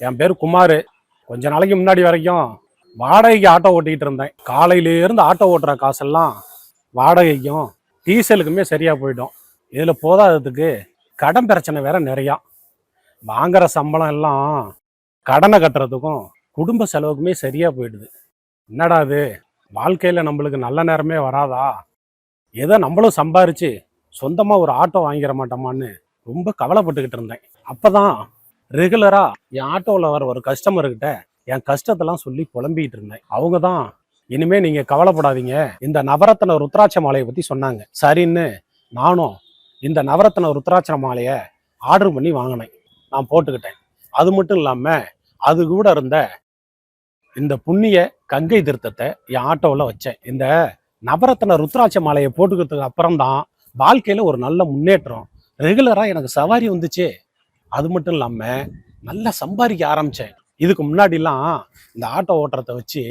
என் பேர் குமார். கொஞ்ச நாளைக்கு முன்னாடி வரைக்கும் வாடகைக்கு ஆட்டோ ஓட்டிக்கிட்டு இருந்தேன். காலையிலேருந்து ஆட்டோ ஓட்டுற காசெல்லாம் வாடகைக்கும் டீசலுக்குமே சரியாக போயிடும். இதில் போதாததுக்கு கடன் பிரச்சனை வேற நிறையா. வாங்குற சம்பளம் எல்லாம் கடனை கட்டுறதுக்கும் குடும்ப செலவுக்குமே சரியாக போயிடுது. என்னடா இது? வாழ்க்கையில் நம்மளுக்கு நல்ல நேரமே வராதா? ஏதோ நம்மளும் சம்பாரிச்சு சொந்தமாக ஒரு ஆட்டோ வாங்கிட மாட்டோமான்னு ரொம்ப கவலைப்பட்டுக்கிட்டு இருந்தேன். அப்போ தான் ரெகுலரா என் ஆட்டோவில் வர ஒரு கஸ்டமர்கிட்ட என் கஷ்டத்தெல்லாம் சொல்லி புலம்பிக்கிட்டு இருந்தேன். அவங்க தான் இனிமே நீங்க கவலைப்படாதீங்க. இந்த நவரத்ன ருத்ராட்ச மாலையை பத்தி சொன்னாங்க. சரின்னு நானும் இந்த நவரத்ன ருத்ராட்ச மாலையை ஆர்டர் பண்ணி வாங்கினேன். நான் போட்டுக்கிட்டேன். அது மட்டும் இல்லாம அது கூட இருந்த இந்த புண்ணிய கங்கை திருத்தத்தை என் ஆட்டோவில் வச்சேன். இந்த நவரத்ன ருத்ராட்ச மாலையை போட்டுக்கிறதுக்கு அப்புறம் தான் வாழ்க்கையில ஒரு நல்ல முன்னேற்றம். ரெகுலரா எனக்கு சவாரி வந்துச்சு. அது மட்டும் இல்லாமல் நல்லா சம்பாதிக்க ஆரம்பித்தேன் இதுக்கு முன்னாடிலாம் இந்த ஆட்டோ ஓட்டுறத வச்சு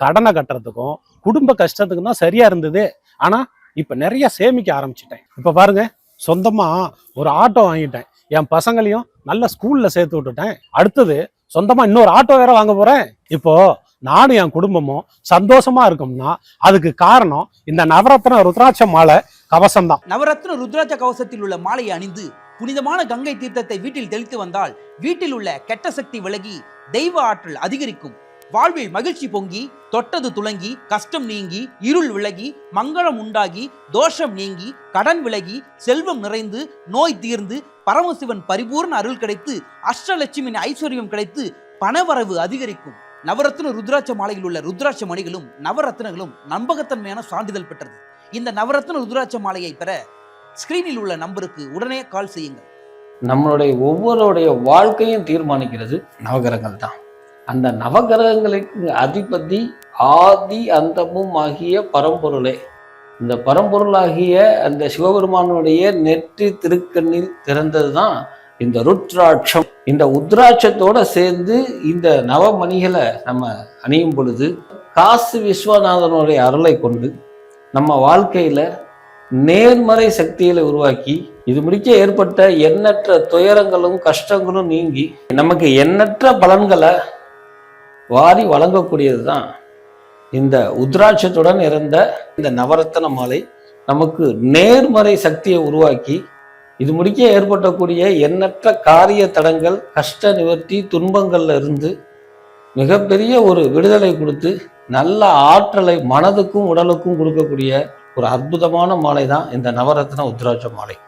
கடனை கட்டுறதுக்கும் குடும்ப கஷ்டத்துக்கும் தான் சரியாக இருந்தது. ஆனால் இப்போ நிறைய சேமிக்க ஆரம்பிச்சிட்டேன். இப்போ பாருங்க சொந்தமாக ஒரு ஆட்டோ வாங்கிட்டேன். என் பசங்களையும் நல்ல ஸ்கூலில் சேர்த்து விட்டுட்டேன். அடுத்தது சொந்தமாக இன்னொரு ஆட்டோ வேற வாங்க போகிறேன் இப்போது நானும் என் குடும்பமும் சந்தோஷமா இருக்கோம்னா அதுக்கு காரணம் இந்த நவரத்ன ருத்ராட்ச மாலை கவசம் தான் நவரத்ன ருத்ராட்ச கவசத்தில் உள்ள மாலையை அணிந்து புனிதமான கங்கை தீர்த்தத்தை வீட்டில் தெளித்து வந்தால் வீட்டில் உள்ள கெட்ட சக்தி விலகி தெய்வ ஆற்றல் அதிகரிக்கும். வாழ்வில் மகிழ்ச்சி பொங்கி தொட்டது துலங்கி கஷ்டம் நீங்கி இருள் விலகி மங்களம் உண்டாகி தோஷம் நீங்கி கடன் விலகி செல்வம் நிறைந்து நோய் தீர்ந்து பரமசிவன் பரிபூர்ண அருள் கிடைத்து அஷ்டலட்சுமியின் ஐஸ்வர்யம் கிடைத்து பணவரவு அதிகரிக்கும். நவரத்ன ருத்ராட்ச மாலையில் உள்ள ருத்ராட்ச மணிகளும் நவரத்னங்களும் நம்பகத்தன்மையான சான்றிதழ் பெற்றது. இந்த நவரத்ன ருத்ராட்ச மாலையை பெற ஸ்கிரீனில் உள்ள நம்பருக்கு உடனே கால் செய்யுங்கள். நம்மளுடைய ஒவ்வொருடைய வாழ்க்கையும் தீர்மானிக்கிறது நவகிரகங்கள் தான். அந்த நவகிரகங்களுக்கு அதிபதி ஆதி அந்தமும் ஆகிய பரம்பொருளே. இந்த பரம்பொருளாகிய அந்த சிவபெருமானுடைய நெற்றி திருக்கண்ணில் திறந்தது தான் இந்த ருத்ராட்சம். இந்த உத்ராட்சத்தோட சேர்ந்து இந்த நவமணிகளை நம்ம அணியும் பொழுது காசு விஸ்வநாதனுடைய அருளை கொண்டு நம்ம வாழ்க்கையில நேர்மறை சக்திகளை உருவாக்கி இது முடிக்க ஏற்பட்ட எண்ணற்ற துயரங்களும் கஷ்டங்களும் நீங்கி நமக்கு எண்ணற்ற பலன்களை வாரி வழங்கக்கூடியது தான் இந்த உத்ராட்சத்துடன் இருந்த இந்த நவரத்தன மாலை. நமக்கு நேர்மறை சக்தியை உருவாக்கி இது முடிக்க ஏற்பட்டக்கூடிய எண்ணற்ற காரிய தடங்கள் கஷ்ட நிவர்த்தி துன்பங்கள்ல இருந்து மிகப்பெரிய ஒரு விடுதலை கொடுத்து நல்ல ஆற்றலை மனதுக்கும் உடலுக்கும் கொடுக்கக்கூடிய ஒரு அற்புதமான மாலை தான் இந்த நவரத்ன உத்ராட்ச மாலை.